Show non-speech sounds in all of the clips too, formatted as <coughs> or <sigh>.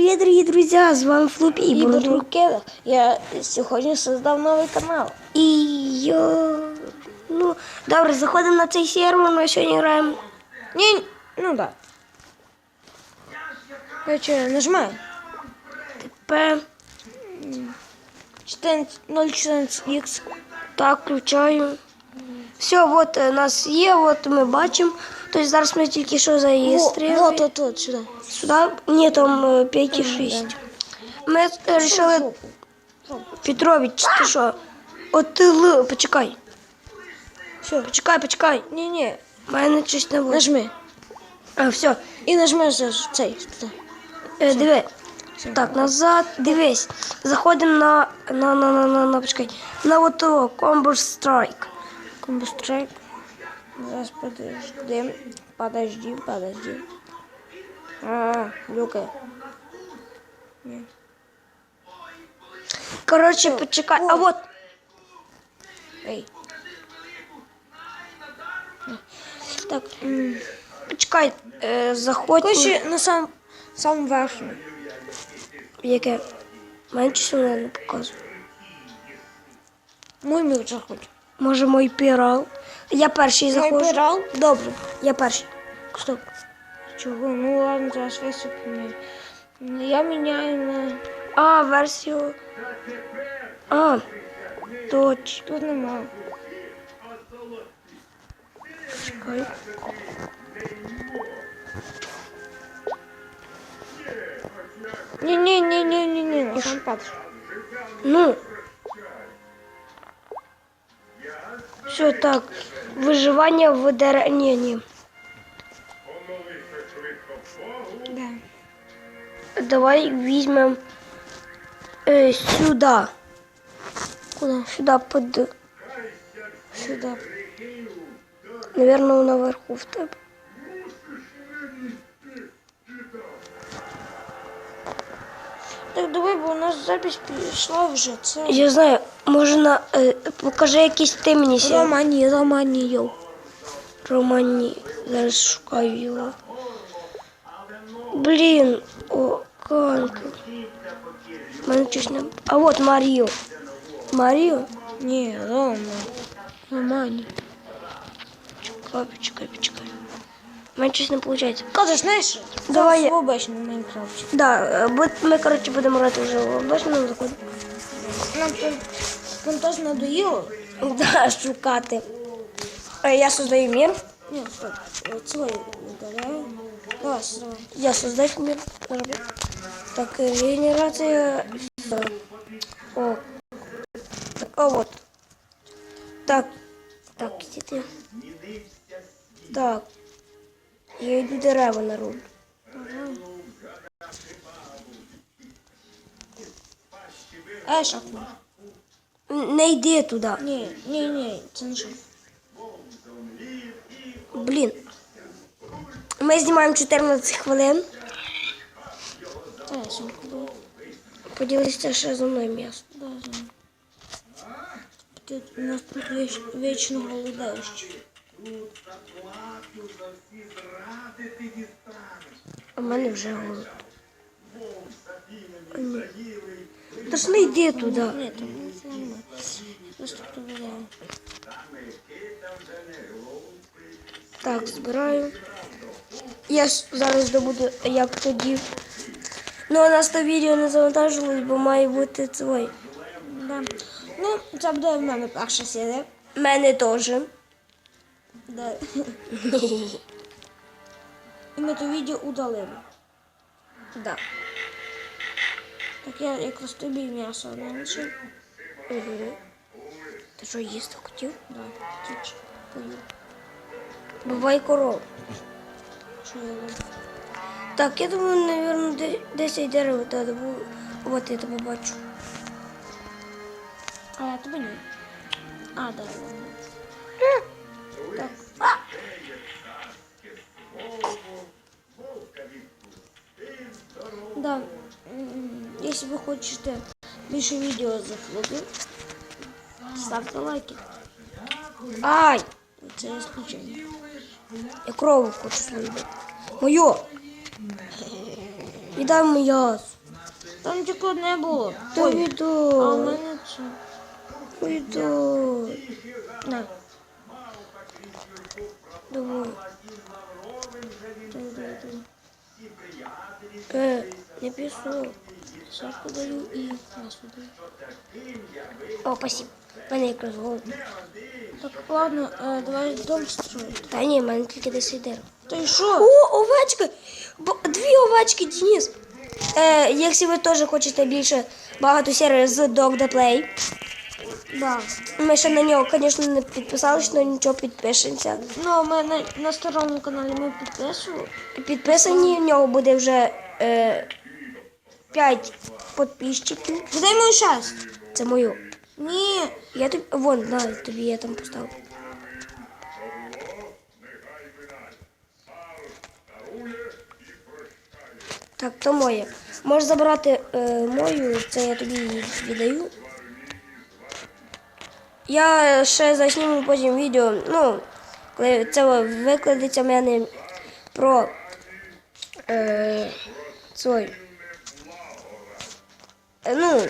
Привіт, дорогі друзі! З вами Флупі і І Я сьогодні создав новий канал. І я... Ну, добре, заходимо на цей сервер, ми сьогодні граємо. Ні, ну да. Короче, нажимаю. П. 014x. Так, включаю. Все, от у нас є, от ми бачимо. Тобто зараз ми тільки що зареєстрували. Вот, вот, вот, сюди. Сюди? Ні, там 5 і 6. Ми вирішили... Петрович, ти що? От ти ли, почекай. Все. Почекай, почекай. Ні, ні. У мене щось не буде. Нажми. А, все. І нажми за цей. Е, диви. Так, назад, дивись. Заходимо на, на, на, на, на, на, почекай. На от того, Combo Strike. Зараз подожди. Подожди, подожди. А, люка. Коротше, почекай. А от, Ей. Так, почекай, е, заходь. короче, на сам, сам верхній. Яке? Щось вона не показує. Мой мир заходь. Може, мой пірал. Я перший Мой заходжу. пирал? Добре, я перший. Стоп. Чого? Ну ладно, зараз версію поміняю. Я міняю на... А, версію. А, точно. Тут нема. Чекай. Ні-ні-ні-ні-ні-ні, на сам перший. Ну. Все так. Виживання в дер... Ні, ні. Да. Давай візьмемо е, сюди. Куди? Сюди под. Сюди. Наверно, наверху в тебе. Так давай, бо у нас запись пішла вже. Це... Я знаю, може на. Е, покажи якийсь ти мені сі. Романі, Романі, йоу. Романі. Зараз шукаю його. Блін, о, канка. Мене щось не. А от Маріо. Маріо? Ні, Рома. Романі. Чекай, почекай, почекай. У мене щось не виходить. Каже, знаєш, Давай я- в обичному Майнкрафті. Да, е, бо- ми, коротше, будемо грати вже в облачному заході. Нам теж надоїло. Да, шукати. Е, Я создаю мир. Ні, стоп. Давай, давай. Я создать мир. Так, е, генерація. О. Так, а вот. Так. Так, іди ти. Так. Я йду дерева на руль. Ей, шахну. Не йди туди. Ні, ні, ні, це не шахну. Блін. Ми знімаємо 14 хвилин. Була. Поділися ще зі мною м'ясо. Ти у нас тут віч, вічно голодаєш. А в мене вже голод. Та ж не йди туди. Ні, там це немає. Просто провіряю. Так, збираю. Я ж зараз добуду, як тоді. Ну, у нас то відео не завантажилось, бо має бути цей. Да. Ну, це буде в мене перша серія. Мене теж. Да. І ми то відео удалили. Да. Так я якраз тобі м'ясо не лишив. Угу. Ти що їсти хотів? Да, тільки поїв. Бувай коров. Що я роблю? Так, я думаю, напевно, де- 10 дерева треба було. От я тебе бачу. А я тебе ні. А, да. Так. Да. Если вы хотите більше відео за флоги, ставте лайки. Ай! Це исключение. Я корову хочу свою. Мою! Віддай м'ясо. Там тільки одне було. Та а в мене це. Відо. На. Давай. Дай, дай, дай. Е, не пішов. Сашку даю і Масу даю. О, спасибо. Мене якраз голод. Так, ладно, е, давай дом строить. Та ні, в мене тільки 10 дерева. Та й що? О, овечки! Бо- Дві овечки, Денис. Е, якщо ви теж хочете більше багато серій з Dog the Play, Да. ми ще на нього, звісно, не підписалися, але нічого підпишемося. Ну, ми на, на старому каналі ми підписували. Підписані, в нього буде вже е, 5 підписчиків. Дай мою шесть. Це мою. Ні. Я тобі. Вон, на, тобі я там поставив. Так, то моє. Можеш забрати е, мою, це я тобі її віддаю. Я ще засніму потім відео, ну, коли це викладеться в мене про е, цей, ну,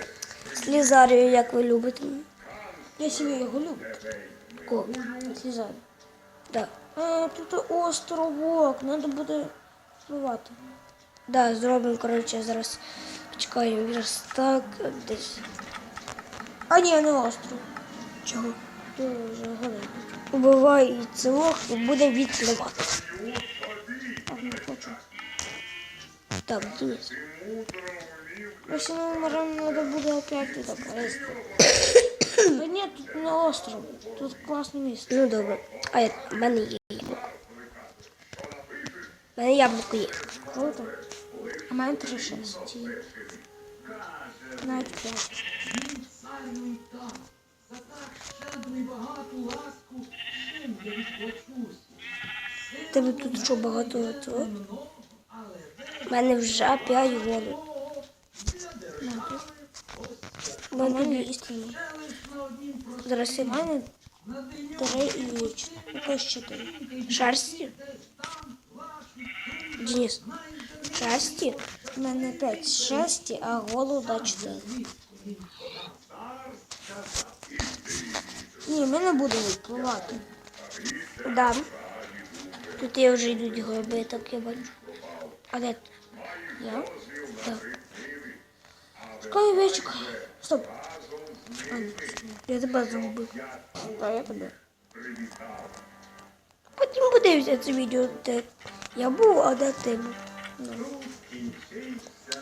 слізарію, як ви любите. Я себе його люблю. Кого? Слізаю. Да. Е, тут островок, треба буде впливати. Да, зробимо, коротше, зараз почекаємо верстак десь. А ні, не остров. Чого? Вже голи. Убивай цілох і будемо відпливати. А. Так, Денис. Якщо ми вмремо, треба буде опять туди полезти. Та ні, тут не остров. Тут класне місце. Ну добре. А я, в мене є яблуко. В мене яблуко є. Круто. А в мене три шесті. Навіть п'ять. Тебе тут що багато? У мене вже 5 голод. На, тут. У У мене мене тобі- істинно. Зараз У я мене три і чотири. Якось чотири. шерсті. Денис. Шерсті? У мене п'ять шесті, а голода чотири. Ні, ми не будемо відпливати. Да. Тут я вже йдуть гроби, так я бачу. А? Я? Так. Чекай вечик. Стоп. А. Я тебе загубив. А я тебе. Потім подивися це відео, де я був, а де ти був.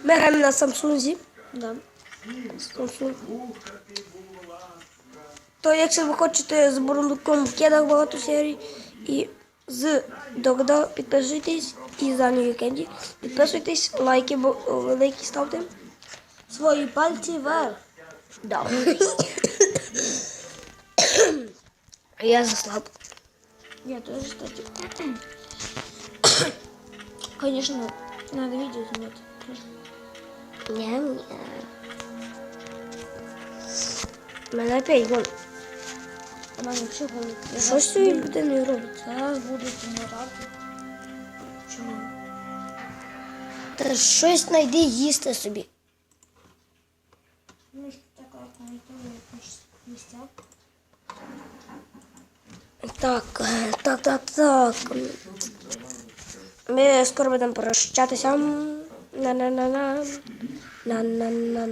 Ми граємо на Самсунзі. Да. Samsung. То якщо ви хочете з бурундуком в кедах багато серій і з Догда підписуйтесь і за New Candy. Підписуйтесь, лайки великі ставте. Свої пальці вверх. Да. <coughs> Я заслаб. Я тоже, кстати. <coughs> Конечно, надо видео снимать. Ня-ня. Мене опять вон. У мене вообще голод. Я Що зараз з цією буду- людиною робиться? Зараз буду помирати. Чому? Та щось знайди їсти собі. Ну, що така культура якось місця. Так, е, так, так, так. Ми скоро будемо прощатися. На-на-на-на. На-на-на.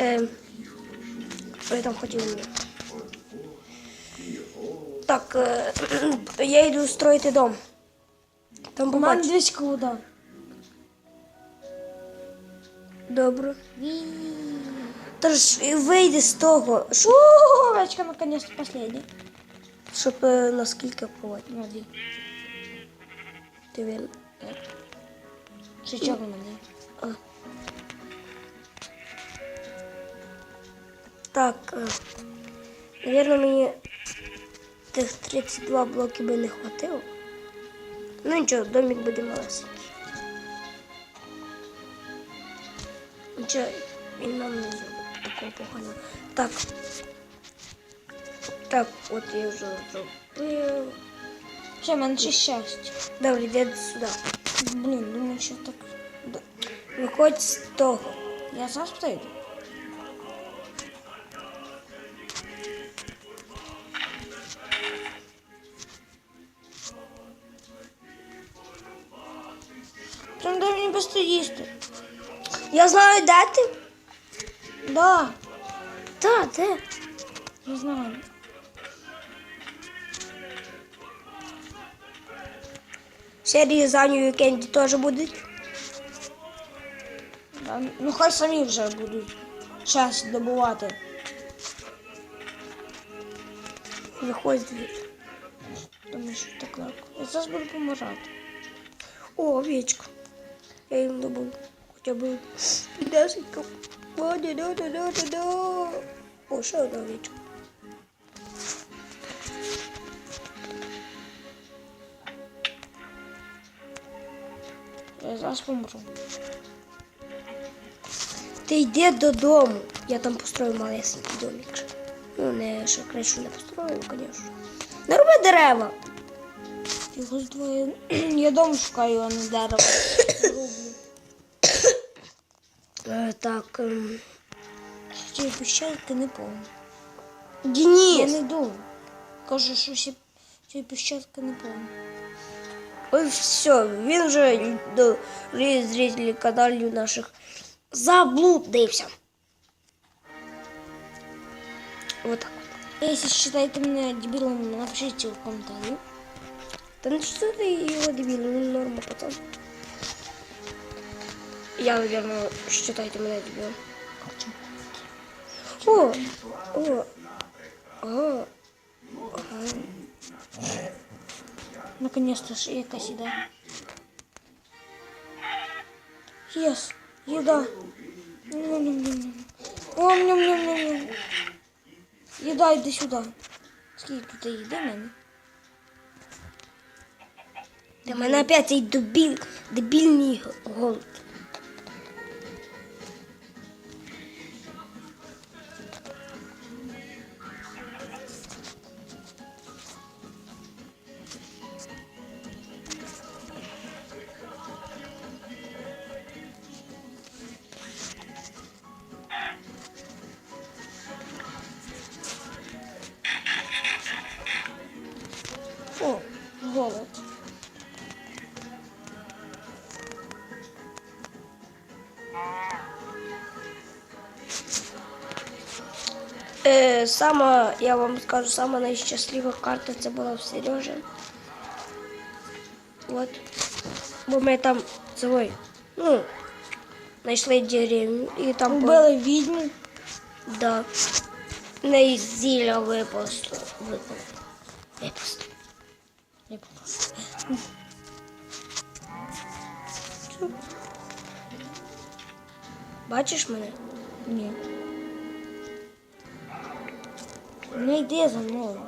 Е, я там хотів? Так, е, я йду строїти дом. Там У мене побачиш. Добре. Тож вийди з того, щоб, О, овечка наконец-то последняя. щоб е, наскільки впливати. На дві. Ти він. Ще чого мене? Так. е, Навірно, мені тих 32 блоків би не хватило. Ну нічого, домик буде малесенький. Нічого, він нам не зробить такого поганого. Так. Так, от я вже зробив. Все, в мене ще щастя. Добре, йди сюди. Блін, думаю, що так. Виходь з того. Я зараз прийду. Я знаю, де ти? Да, Та, де? не знаю. Серії з Аню і Кенді теж будуть. Да, ну хай самі вже будуть час добувати. Виходь звідти. Тому що так легко. Я зараз буду помирати. О, овечка. Я їм добув. Хоча б 10 кап. Да-да-да-да-да-да. О, ще одна овечка. Я зараз помру. Ти йди додому. Я там построю малесенький домик. Ну, не ще кришу не построю, звісно. Не роби дерева. Його здвоє. <clears throat> Я дом шукаю, а не дерево. <clears throat> Роблю. Е, так. ем, Ці піщанки не повні. Я Денис. не думав. Кажу, що всі ці піщанки не повні. Ой, все, він вже до зрителів каналів наших заблудився. Вот так. Якщо считаєте мене дебілом, напишіть в коментарі. Та не що ти його дебіл, він норма пацан. Я, наверное, считайте мене дебілом. О, о, о, ага. Наконец-то ж якась іде. Єс, їда. Ням-ням-ням. О, ням-ням-ням. Їда, йди сюди. Скільки тут їди в мене? Та в мене опять цей дебіл, дебільний голод. сама, я вам скажу, сама найщаслива карта це була в Сережі. От. Бо ми там цей, ну, знайшли деревню і там по- Убили відьму. Да. Не зілля випасло. Випало. Випасло. Я попав. Бачиш мене? Ні. Не йди за мною.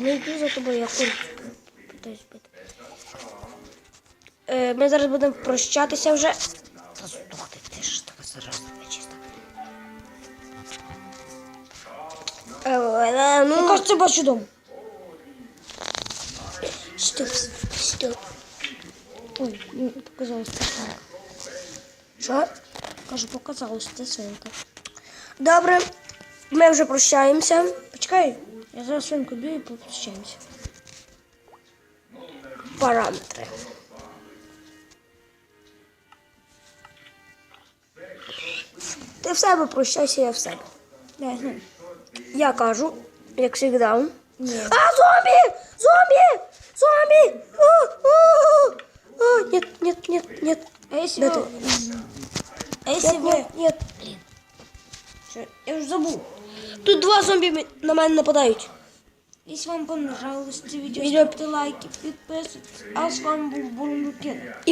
Не йду за тобою, я курицю питаюсь бити. Е, ми зараз будемо прощатися вже. Та здохни, ти ж така зараза нечиста. Е, е, ну, кажется, бачу дом. стоп, стоп. Ой, показалось це свинка. Що? Кажу, показалось це свинка. Добре, ми вже прощаємося. Почекай, я зараз свинку б'ю і попрощаємося. Параметри. Ти в себе прощайся, я в себе. Да, я знаю. Я кажу, як завжди. Ні. А, зомби! Зомби! Зомби! А, а, а, нет, нет, нет, нет. А если Да вы... ты- А если Нет, вы... нет, нет. Блін. Что? Я уже забыл. Тут два зомбі м- на мене нападають. Если вам понравилось это видео, Видео- ставьте лайки, подписывайтесь. А с вами был Бурунукин.